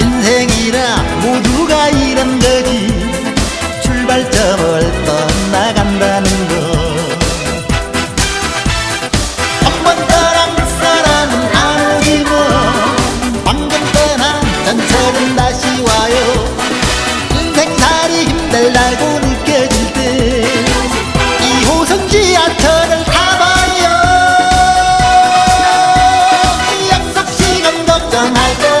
인생이라 모두가 이런 거지. 출발점을 떠나간다는 거. 한번 떠난 사람은 안 오지고 뭐 방금 떠난 전철은 다시 와요. 인생살이 힘들다고는